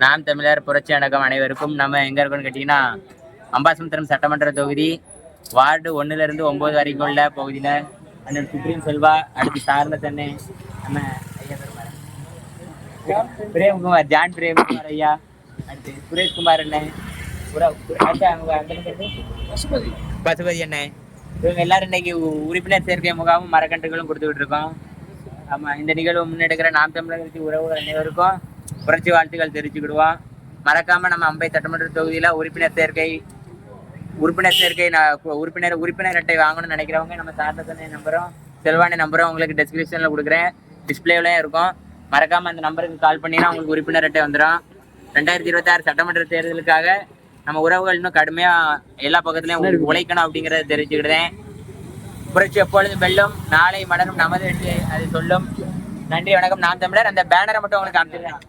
நாம் தமிழர் புரட்சி அடக்கம் அனைவருக்கும் நம்ம எங்க இருக்கோம்னு கேட்டீங்கன்னா அம்பாசமுத்திரம் சட்டமன்ற தொகுதி வார்டு ஒண்ணுல இருந்து ஒன்பது வரைக்கும் உள்ள பகுதியில அண்ணன் சுப்ரீம் செல்வா அடுத்து சார்ந்த தண்ணே நம்ம ஐயா. பிரேம்குமார் ஜான் பிரேம்குமார் ஐயா அடுத்து சுரேஷ்குமார் அண்ணன்? பசுபதி அண்ணன் இவங்க எல்லாரும் இன்னைக்கு உறுப்பினர் சேர்க்கை முகாமும் மரக்கன்றுகளும் கொடுத்துக்கிட்டு இருக்கோம் ஆமா இந்த நிகழ்வு முன்னெடுக்கிற நாம் தமிழர் உறவுகள் அனைவருக்கும் புரட்சி வாழ்த்துக்கள் தெரிவிச்சுக்கிடுவோம். மறக்காம நம்ம அம்பை சட்டமன்ற தொகுதியில உறுப்பினர் சேர்க்கை உறுப்பினர் சேர்க்கை உறுப்பினர் உறுப்பினர் அட்டை வாங்கணும்னு நினைக்கிறவங்க நம்ம சார்ந்த நம்பரும் செல்வானி நம்பரும் உங்களுக்கு டிஸ்கிரிப்ஷன்ல கொடுக்குறேன். டிஸ்பிளேவிலையும் இருக்கும். மறக்காம அந்த நம்பருக்கு கால் பண்ணினா உங்களுக்கு உறுப்பினர் அட்டை வந்துடும் ரெண்டாயிரத்தி இருபத்தாறு சட்டமன்ற தேர்தலுக்காக நம்ம உறவுகள் இன்னும் கடுமையா எல்லா பக்கத்துலயும் உழைக்கணும் அப்படிங்கறத தெரிவிச்சுக்கிட்டேன் புரட்சி எப்பொழுது வெல்லும் நாளை மலரும் நமது என்று அது சொல்லும். நன்றி வணக்கம். நான் தமிழர். அந்த பேனரை மட்டும் உங்களுக்கு காமிச்சிருக்கேன்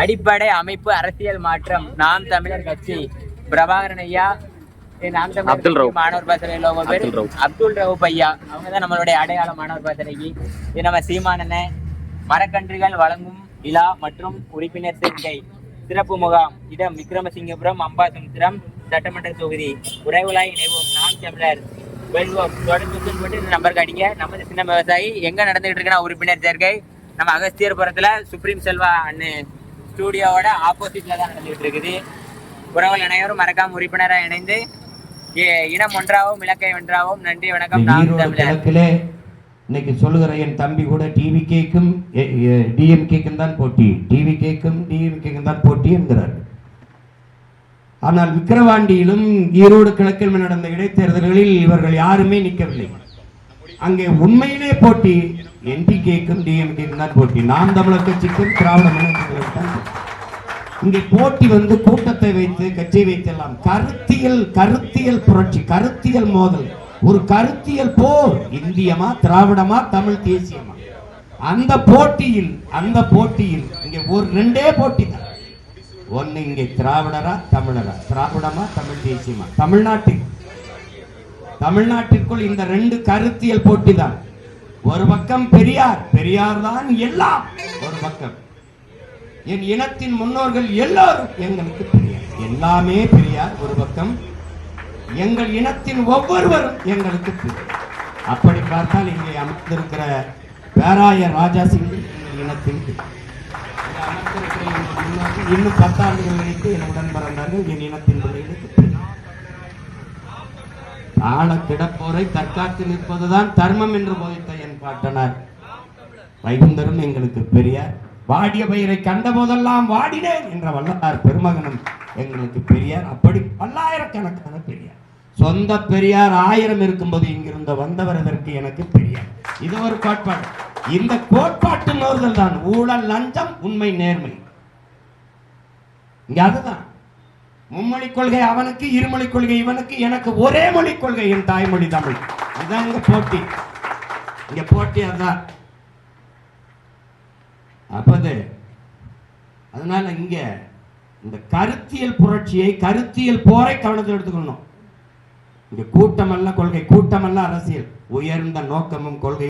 அடிப்படை அமைப்பு அரசியல் மாற்றம். நாம் தமிழர் கட்சி. பிரபாகரன் ஐயா அப்துல் ரவுப். மாணவர் பாசறை லோகோ பேர் அப்துல் ரவுப். ஐயா அவங்க தான் நம்மளுடைய அடையாளம் மாணவர் பாசறைக்கு இது நம்ம சீமானண்ண. மரக்கன்றுகள் வழங்கும் விழா மற்றும் உறுப்பினர் சேர்க்கை. சிறப்பு முகாம். இடம் விக்ரமசிங்கபுரம் அம்பாசமுத்திரம் சட்டமன்ற தொகுதி. உறவுலாய் இணைவோம். நாம் தமிழர். வெல்வோம். தொடர்ந்து நம்பருக்கு அடிங்க நமது சின்ன விவசாயி எங்க நடந்துகிட்டு இருக்குன்னா உறுப்பினர் சேர்க்கை. நம்ம அகஸ்தியர்புரத்துல சுப்ரீம் செல்வா அண்ணன் ஸ்டூடியோவோட ஆப்போசிட்ல தான் நடந்துகிட்டு இருக்குது உறவுகள் அனைவரும் மறக்காம உறுப்பினரா இணைந்து இனம் ஒன்றாவும் இலக்கை வென்றாவும் நன்றி வணக்கம். கிழக்கிலே இன்னைக்கு சொல்லுகிற என் தம்பி கூட டிவி கேக்கும் டிஎம்கேக்கும் தான் போட்டி. டிவி கேக்கும் டிஎம்கேக்கும் தான் போட்டி என்கிறார். ஆனால் விக்கிரவாண்டியிலும் ஈரோடு கிழக்கிலும் நடந்த இடைத்தேர்தல்களில் இவர்கள் யாருமே நிற்கவில்லை. அங்கே உண்மையிலே போட்டி. என்பிகேக்கும் டிஎம்கேக்கும் தான் போட்டி. நாம் தமிழர் கட்சிக்கும் திராவிட முன்னேற்ற இங்கே போட்டி வந்து கூட்டத்தை வைத்து கட்சியை வைத்தெல்லாம் கருத்தியல் கருத்தியல் புரட்சி கருத்தியல் மோதல். ஒரு கருத்தியல் போர். இந்தியமா திராவிடமா தமிழ் தேசியமா. அந்த போட்டியில் அந்த போட்டியில் இங்கே ஒரு ரெண்டே போட்டி தான். ஒன்னு இங்கே திராவிடரா தமிழரா? திராவிடமா தமிழ் தேசியமா? தமிழ்நாட்டில். தமிழ்நாட்டிற்குள் இந்த ரெண்டு கருத்தியல் போட்டி தான் ஒரு பக்கம் பெரியார் பெரியார் தான் எல்லாம். ஒரு பக்கம் என் இனத்தின் முன்னோர்கள் எல்லாரும் எங்களுக்கு பெரியார். எல்லாமே பெரியார் ஒரு பக்கம் எங்கள் இனத்தின் ஒவ்வொருவரும் எங்களுக்கு பெரியார். அப்படி பார்த்தால் இங்கே அமர்ந்திருக்கிற பேராயர் ராஜா சிங் எங்கள் இனத்தின் எங்கள் இன்னும் பத்தாண்டுகள் என் என்னுடன் பிறந்தார்கள். என் இனத்தின் பிள்ளைகளுக்கு ஆழ கிடப்போரை தற்காத்து நிற்பதுதான் தர்மம் என்று போதித்த என் பாட்டனார் வைகுந்தரும் எங்களுக்கு பெரியார் வாடிய பயிரை கண்ட போதெல்லாம் வாடினேன் என்ற வல்லலார் பெருமகனும் எங்களுக்கு பெரியார் அப்படி பல்லாயிரக்கணக்கான பெரியார். சொந்த பெரியார் ஆயிரம் இருக்கும்போது இங்கிருந்த வந்தவர் அதற்கு எனக்கு பெரியார். இது ஒரு கோட்பாடு. இந்த கோட்பாட்டு நோர்கள் தான் ஊழல் லஞ்சம் உண்மை நேர்மை. இங்க அதுதான். மும்மொழி கொள்கை அவனுக்கு இருமொழி கொள்கை இவனுக்கு எனக்கு ஒரே மொழி கொள்கை என் தாய்மொழி தமிழ். இதுதான் இங்க போட்டி. இங்க போட்டி அதுதான். அப்பது அதனால இங்க இந்த கருத்தியல் புரட்சியை கருத்தியல் போரை கவனத்தில் எடுத்துக்கணும் இங்க கூட்டமல்ல கொள்கை கூட்டமல்ல அரசியல். உயர்ந்த நோக்கமும் கொள்கை.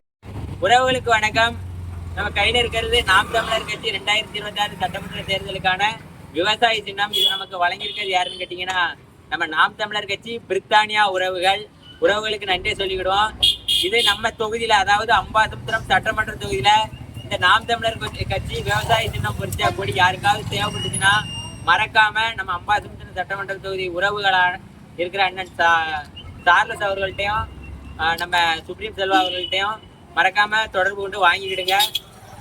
உறவுகளுக்கு வணக்கம். நம்ம கையில் இருக்கிறது நாம் தமிழர் கட்சி ரெண்டாயிரத்தி இருபத்தி ஆறு சட்டமன்ற தேர்தலுக்கான விவசாய சின்னம் இது நமக்கு வழங்கியிருக்கிறது யாருன்னு கேட்டீங்கன்னா நம்ம நாம் தமிழர் கட்சி பிரித்தானியா உறவுகள். உறவுகளுக்கு நன்றி சொல்லிக்கிடுவோம். இது நம்ம தொகுதியில அதாவது அம்பாசமுத்திரம் சட்டமன்ற தொகுதியில இந்த நாம் தமிழர் கட்சி- விவசாய சின்னம் பொறிச்ச கொடி யாருக்காவது தேவைப்பட்டுச்சுன்னா மறக்காம நம்ம அம்பாசமுத்திரம் சட்டமன்ற தொகுதி உறவுகளா இருக்கிற அண்ணன் சா- சார்லஸ் அவர்கள்ட்டையும் நம்ம சுப்ரீம் செல்வா அவர்கள்ட்டையும் மறக்காம தொடர்பு கொண்டு வாங்கிக்கிடுங்க.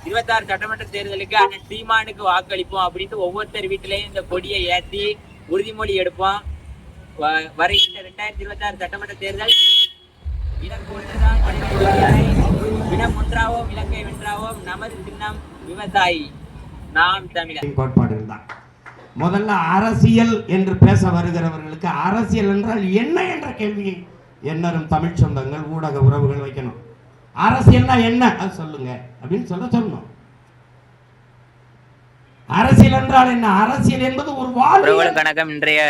இருபத்தாறு சட்டமன்ற தேர்தலுக்கு அண்ணன் சீமானுக்கு வாக்களிப்போம் அப்படின்ட்டு ஒவ்வொருத்தர் வீட்டிலையும் இந்த கொடியை ஏற்றி உறுதிமொழி எடுப்போம். வ- வருகின்ற ரெண்டாயிரத்தி இருபத்தாறு சட்டமன்ற தேர்தல். இலக்கு ஒன்றுதான் இனம் ஒன்றாவோம் இலக்கை வென்றாவோம் நமது சின்னம் விவசாயி நாம் தமிழர். கோட்பாடுகள் தான். முதல்ல அரசியல் என்று பேச வருகிறவர்களுக்கு அரசியல் என்றால் என்ன என்ற கேள்வியை எண்ணரும் தமிழ் சொந்தங்கள் ஊடக உறவுகள் வைக்கணும். அரசியல்னா என்ன? அது சொல்லுங்க. அப்படின்னு சொல்ல சொல்லணும். அரசியல் என்றால் என்ன? அரசியல் என்பது ஒரு வாழ்வு. கணக்கம் இன்றைய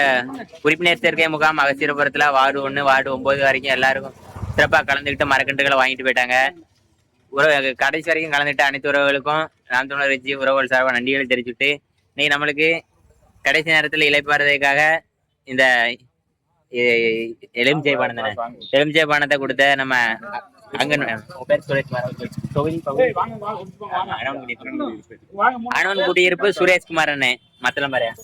உறுப்பினர் சேர்க்கை முகாம் அகசீரபுரத்துல வார்டு ஒண்ணு வார்டு ஒன்பது வரைக்கும் எல்லாருக்கும் சிறப்பா கலந்துக்கிட்டு மரக்கன்றுகளை வாங்கிட்டு போயிட்டாங்க. உறவு கடைசி வரைக்கும் கலந்துட்டு அனைத்து உறவுகளுக்கும் நான் தமிழர் கட்சி உறவுகள் சார்பாக நன்றிகளை தெரிவிச்சுட்டு இன்னைக்கு நம்மளுக்கு கடைசி நேரத்தில் இழைப்பாடுறதுக்காக இந்த எலுமிச்சை பானம் தானே? எலுமிச்சை பானத்தை கொடுத்த நம்ம அ- அங்கன் உங்க பேர் சுரேஷ்குமார் தொகுதி பகுதி அணவன் குடியிருப்பு சுரேஷ்குமார் அண்ணே மத்தளம் பாரு.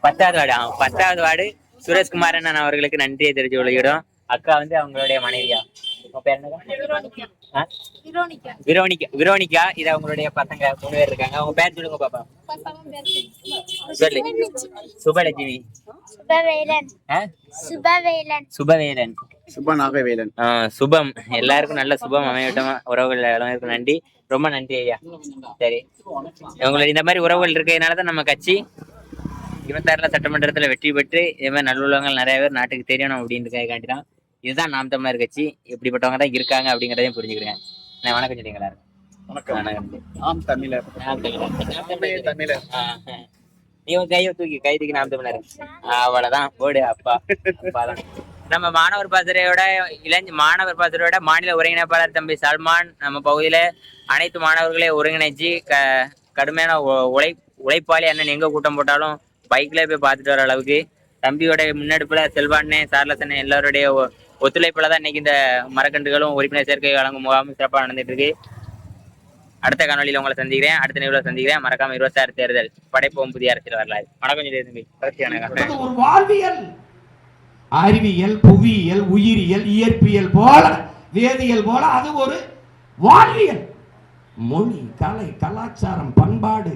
பத்தாவது வார்டு. பத்தாவது வார்டு சுரேஷ்குமார் அண்ணன் அவர்களுக்கு நன்றியை தெரிவித்து கொள்கிறோம். அக்கா வந்து அவங்களுடைய மனைவியா? விரோனிகா. விரோனிகா. இது அவங்களுடைய பசங்க. மூணு பேர் இருக்காங்க. அவங்க பேர் சொல்லுங்க பாப்பா. சொல்லு. சுபலட்சுமி? சுபவேலன். சுபவேலன். சுபநாகவேலன் ஆ, சுபம். எல்லாருக்கும் நல்ல சுபம் அமையட்டும். உறவுகள் எல்லாருக்கும் நன்றி. ரொம்ப நன்றி ஐயா. சரி. உங்களுக்கு இந்த மாதிரி உறவுகள் இருக்கிறதுனால தான் நம்ம கட்சி இருபத்தாறுல சட்டமன்றத்துல வெற்றி பெற்று இதே மாதிரி நல்லுள்ளவங்கள் நிறைய பேர் நாட்டுக்கு தெரியணும் அப்படின்றதுக்காண்டி தான். இதுதான் நாம் தமிழர் கட்சி. இப்படிப்பட்டவங்க தான் இருக்காங்க அப்படிங்கிறதையும் புரிஞ்சுக்கிறேன். நான் வணக்கம் சொல்லிங்களா வணக்கம். வணக்கம். ஆம் தமிழர். நாம் தமிழர். நாம் தமிழர். நீ உன் கையை தூக்கி கை தூக்கி நாம் தமிழர். அவ்வளவுதான். போடு அப்பா. அப்பாதான். நம்ம மாணவர் பாசறையோட இளைஞ மாணவர் பாசறையோட மாநில ஒருங்கிணைப்பாளர் தம்பி சல்மான் நம்ம பகுதியில அனைத்து மாணவர்களையும் ஒருங்கிணைச்சு க கடுமையான உழை உழைப்பாளி அண்ணன் எங்க கூட்டம் போட்டாலும் பைக்ல போய் பார்த்துட்டு வர அளவுக்கு தம்பியோட முன்னெடுப்புல செல்வாண்ணே சார்லஸ் அண்ணன் எல்லாருடைய ஒத்துழைப்புல தான் இன்னைக்கு இந்த மரக்கன்றுகளும் உறுப்பினர் சேர்க்கை வழங்கும் முகாமும் சிறப்பாக நடந்துட்டு இருக்கு அடுத்த காணொலியில உங்களை சந்திக்கிறேன். அடுத்த நிகழ்வுல சந்திக்கிறேன். மறக்காம இருபத்தாறு தேர்தல் படைப்போம் புதிய அரசியல் வரலாறு. வணக்கம் தம்பி ஒரு வாழ்வியல் அறிவியல் புவியியல் உயிரியல் இயற்பியல் போல வேதியியல் போல அது ஒரு வாழ்வியல். மொழி கலை கலாச்சாரம் பண்பாடு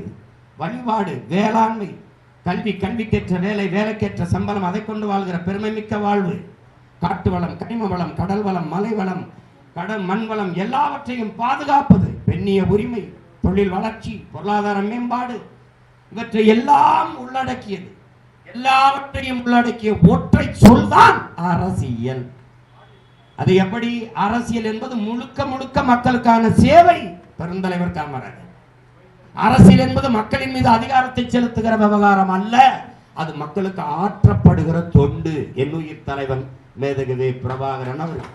வழிபாடு வேளாண்மை கல்வி கல்விக்கேற்ற வேலை வேலைக்கேற்ற சம்பளம் அதை கொண்டு வாழ்கிற பெருமைமிக்க வாழ்வு. காட்டு வளம் கனிம வளம் கடல் வளம் மலை வளம் கடல் மண் வளம் எல்லாவற்றையும் பாதுகாப்பது பெண்ணிய உரிமை தொழில் வளர்ச்சி பொருளாதார மேம்பாடு இவற்றை எல்லாம் உள்ளடக்கியது. எல்லாவற்றையும் உள்ளடக்கிய ஒற்றை சொல்தான் அரசியல். அது எப்படி? அரசியல் என்பது முழுக்க முழுக்க மக்களுக்கான சேவை பெருந்தலைவர் காமராஜர். அரசியல் என்பது மக்களின் மீது அதிகாரத்தை செலுத்துகிற விவகாரம் அல்ல அது மக்களுக்கு ஆற்றப்படுகிற தொண்டு என்னுயிர் தலைவன் மேதகவே பிரபாகரன் அவர்கள்.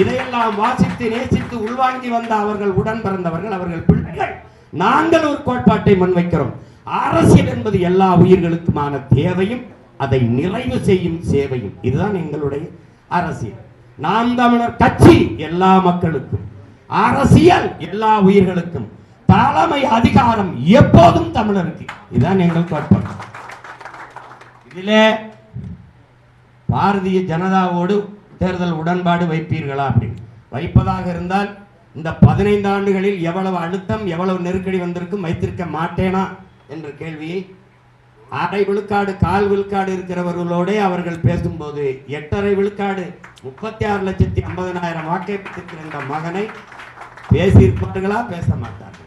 இதையெல்லாம் வாசித்து நேசித்து உள்வாங்கி வந்த அவர்கள் உடன் பிறந்தவர்கள் அவர்கள் பிள்ளைகள். நாங்கள் ஒரு கோட்பாட்டை முன்வைக்கிறோம். அரசியல் என்பது எல்லா உயிர்களுக்குமான தேவையும் அதை நிறைவு செய்யும் சேவையும். இதுதான் எங்களுடைய அரசியல். நாம் தமிழர் கட்சி எல்லா மக்களுக்கும் அரசியல் எல்லா உயிர்களுக்கும் தலைமை அதிகாரம் எப்போதும் தமிழருக்கு. இதுதான் எங்கள் கோட்பாடு. இதிலே பாரதிய ஜனதாவோடு தேர்தல் உடன்பாடு வைப்பீர்களா அப்படின்னு. வைப்பதாக இருந்தால் இந்த பதினைந்து ஆண்டுகளில் எவ்வளவு அழுத்தம் எவ்வளவு நெருக்கடி வந்திருக்கும் வைத்திருக்க மாட்டேனா? என்ற கேள்வி. அரை விழுக்காடு கால் விழுக்காடு இருக்கிறவர்களோடே அவர்கள் பேசும்போது எட்டரை விழுக்காடு முப்பத்தி ஆறு லட்சத்தி ஐம்பதனாயிரம் வாக்கை பெற்றிருக்கிற இந்த மகனை பேசியிருப்பார்களா? பேச மாட்டார்